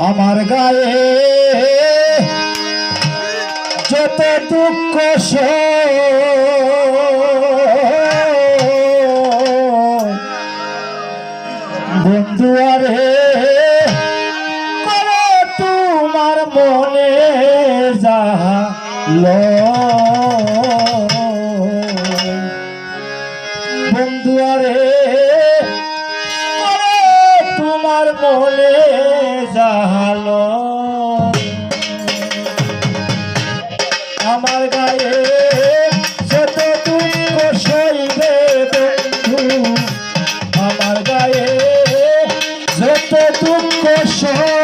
আমার গায়ে যত দুঃখ বন্ধু আরে তোমার মনে যাল বন্ধু যাহালো আমার গায়ে যত দুঃখ সইবে বন্ধু আমার গায়ে যত দুঃখ সই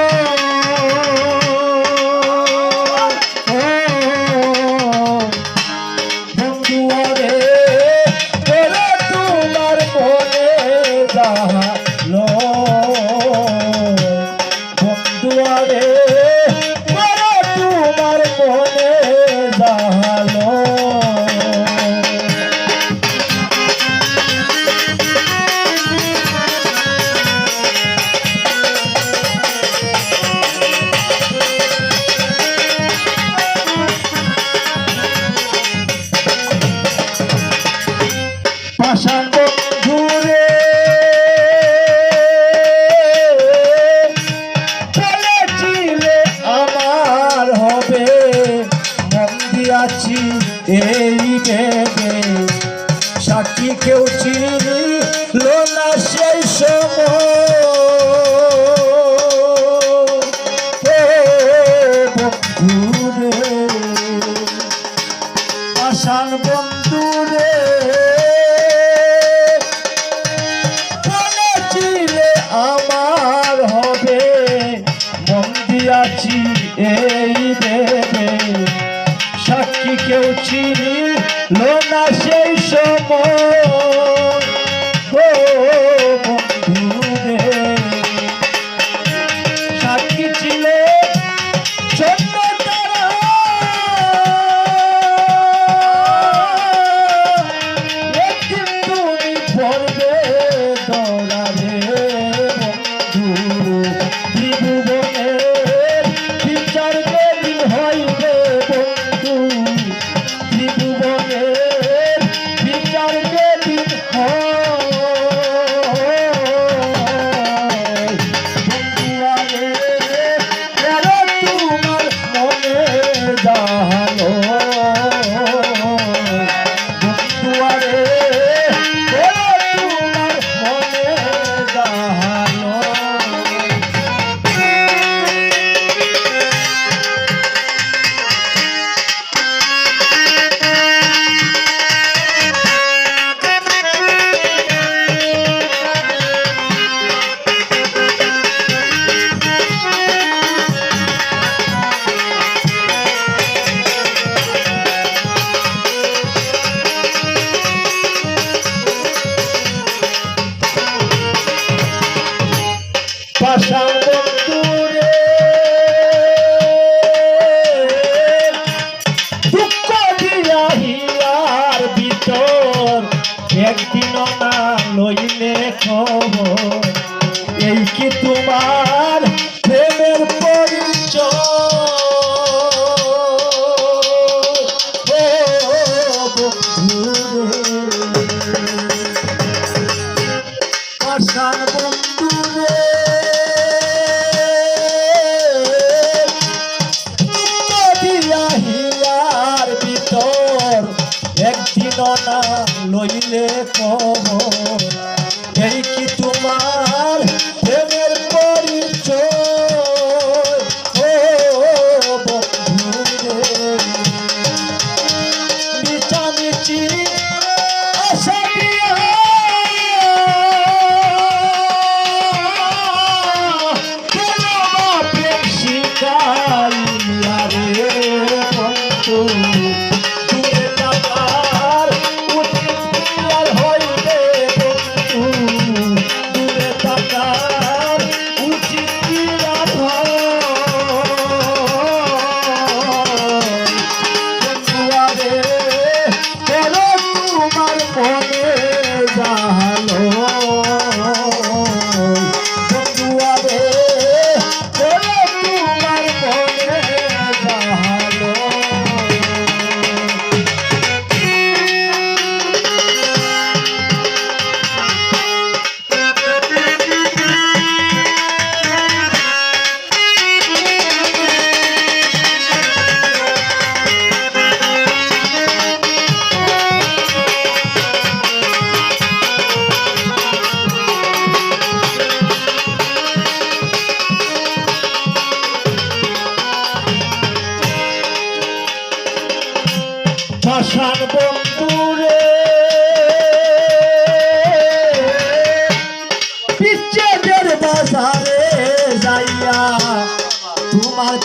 দেবে। সাক্ষী কেউ চিনি লো না সেই সময়। আসান বলেছিলে আমার হবে মন এই লো দুঃখ দিয়া হিয়ার ভিতর একদিন না লইলে খবর। এই কি তোমার প্রাণ বন্ধুরে বিচ্ছেদের বাজারে যাইয়া তোমার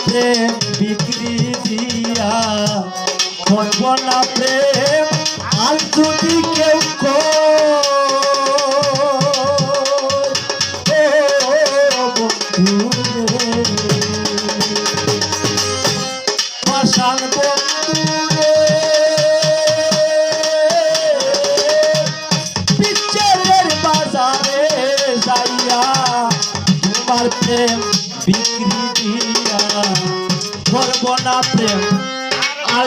বিক্রি দিয়া করব না প্রেম। আর যদি কেউ কর প্রেম বিক্রি দিয়া ধরব না প্রেম আর